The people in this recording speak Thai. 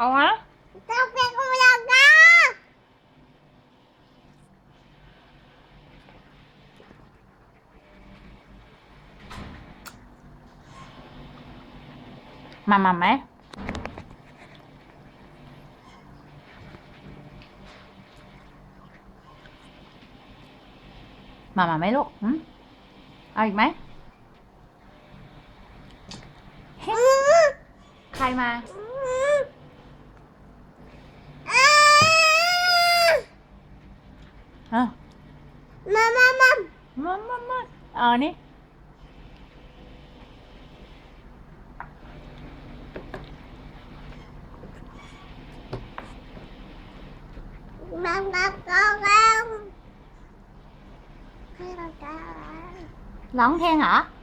เอาไหม Tao phải không làm ra มามาไหมมามาไหมลูกหึเอาอีกไหมเฮ้ยใครมา เออ Mama, mama มามามาเอาอันนี้ Mama, con không Hay là